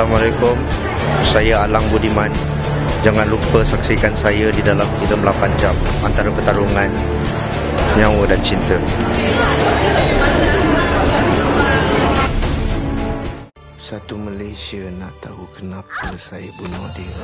Assalamualaikum. Saya Alang Budiman. Jangan lupa saksikan saya di dalam filem 8 jam antara pertarungan nyawa dan cinta. Satu Malaysia nak tahu kenapa saya bunuh dia.